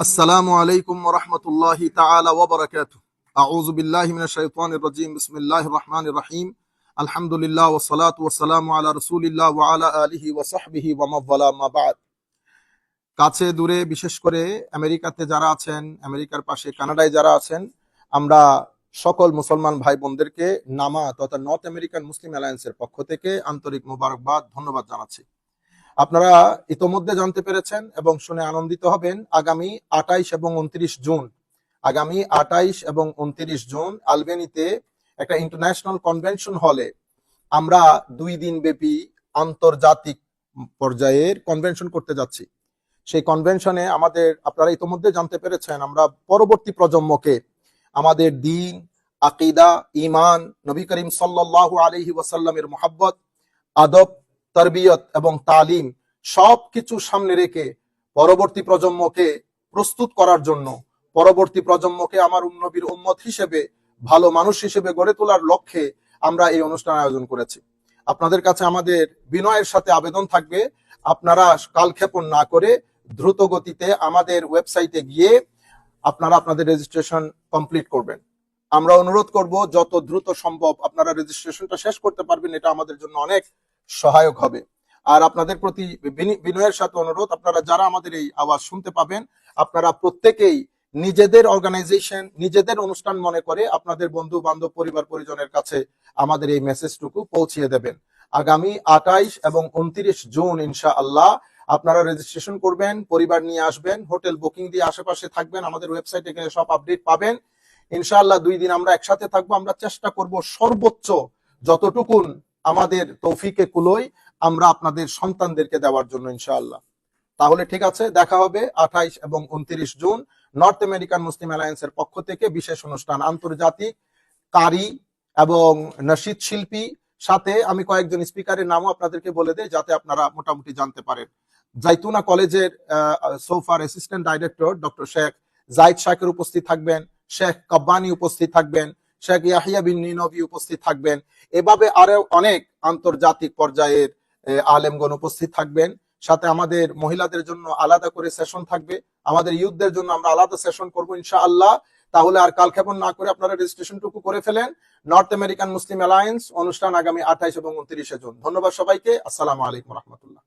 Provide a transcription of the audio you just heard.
السلام عليكم ورحمة الله تعالى وبركاته أعوذ بالله من الشيطان الرجيم بسم الله الرحمن الرحيم الحمد لله والصلاة والسلام على رسول الله وعلى آله وصحبه ومن والاه ما بعد কাছে দূরে বিশেষ করে আমেরিকাতে যারা আছেন আমেরিকার পাশে কানাডায় যারা আছেন আমরা সকল মুসলমান ভাই বোনদেরকে নামা তথা নর্থ আমেরিকান মুসলিম অ্যালায়েন্সের পক্ষ থেকে আন্তরিক মোবারকবাদ ধন্যবাদ জানাচ্ছি আপনারা ইতোমধ্যে জানতে পেরেছেন এবং শুনে আনন্দিত হবেন আগামী আটাইশ এবং উনত্রিশ জুন। আগামী আটাইশ এবং উনত্রিশ জুন আলবেনিতে একটা ইন্টারন্যাশনাল কনভেনশন হলে আমরা দুই দিন ব্যাপী আন্তর্জাতিক পর্যায়ের কনভেনশন করতে যাচ্ছি। সেই কনভেনশনে আমাদের, আপনারা ইতোমধ্যে জানতে পেরেছেন, আমরা পরবর্তী প্রজন্মকে আমাদের দিন, আকিদা ইমান নবী করিম সাল্লাল্লাহু আলাইহি ওয়াসাল্লামের মোহাব্বত, আদব তরবিয়ত এবং তালিম সবকিছু সামনে রেখে পরবর্তী প্রজন্মকে প্রস্তুত করার জন্য, পরবর্তী প্রজন্মকে আমার নবীর উম্মত হিসেবে, ভালো মানুষ হিসেবে গড়ে তোলার লক্ষ্যে আমরা এই অনুষ্ঠান আয়োজন করেছি। আপনাদের কাছে আমাদের বিনয়ের সাথে আবেদন থাকবে। আপনারা কালক্ষেপণ না করে দ্রুত গতিতে আমাদের ওয়েবসাইটে গিয়ে আপনারা আপনাদের রেজিস্ট্রেশন কমপ্লিট করবেন। আমরা অনুরোধ করব, যত দ্রুত সম্ভব আপনারা রেজিস্ট্রেশনটা শেষ করতে পারবেন, এটা আমাদের জন্য অনেক সহায়ক হবে। আর আপনাদের প্রতি বিনয়ের সাথে অনুরোধ, আপনারা যারা আমাদের এই আওয়াজ শুনতে পাবেন, আপনারা প্রত্যেকেই নিজেদের অর্গানাইজেশন নিজেদের অনুষ্ঠান মনে করে আপনাদের বন্ধু, বান্ধব, পরিবার, পরিজনের কাছে আমাদের এই মেসেজটুকু পৌঁছিয়ে দেবেন। আগামী আটাইশ এবং উনত্রিশ জুন ইনশা আল্লাহ আপনারা রেজিস্ট্রেশন করবেন, পরিবার নিয়ে আসবেন, হোটেল বুকিং দিয়ে আশেপাশে থাকবেন, আমাদের ওয়েবসাইটে গেলে সব আপডেট পাবেন। ইনশাআল্লাহ, দুই দিন আমরা একসাথে থাকব, আমরা চেষ্টা করব সর্বোচ্চ যতটুকুন আমাদের তৌফিকে কুলোই আমরা আপনাদের সন্তানদেরকে দেওয়ার জন্য ইনশাআল্লাহ। তাহলে ঠিক আছে, দেখা হবে আঠাইশ এবং উনত্রিশ জুন নর্থ আমেরিকান মুসলিম অ্যালায়েন্সের পক্ষ থেকে বিশেষ অনুষ্ঠান, আন্তর্জাতিক কারি এবং নসিদ শিল্পী সাথে আমি কয়েকজন স্পিকারের নামও আপনাদেরকে বলে দেই, যাতে আপনারা মোটামুটি জানতে পারেন। জাইতুনা কলেজের সোফার assistant director doctor Sheikh Zaid Shakir উপস্থিত থাকবেন, শেখ কব্বানি উপস্থিত থাকবেন শেখ ইয়াহিয়া বিন নিনবী উপস্থিত থাকবেন। এভাবে আরও অনেক আন্তর্জাতিক পর্যায়ের আলেমগণ উপস্থিত থাকবেন। সাথে আমাদের মহিলাদের জন্য আলাদা করে সেশন থাকবে। আমাদের ইউথদের জন্য আমরা আলাদা সেশন করব ইনশাআল্লাহ। তাহলে আর কালক্ষেপণ না করে আপনারা রেজিস্ট্রেশনটুকু করে ফেলেন। নর্থ আমেরিকান মুসলিম অ্যালায়েন্স অনুষ্ঠান আগামী আঠাইশ এবং উনত্রিশে জুন। ধন্যবাদ সবাইকে। আসসালামু আলাইকুম রহমতুল্লাহ।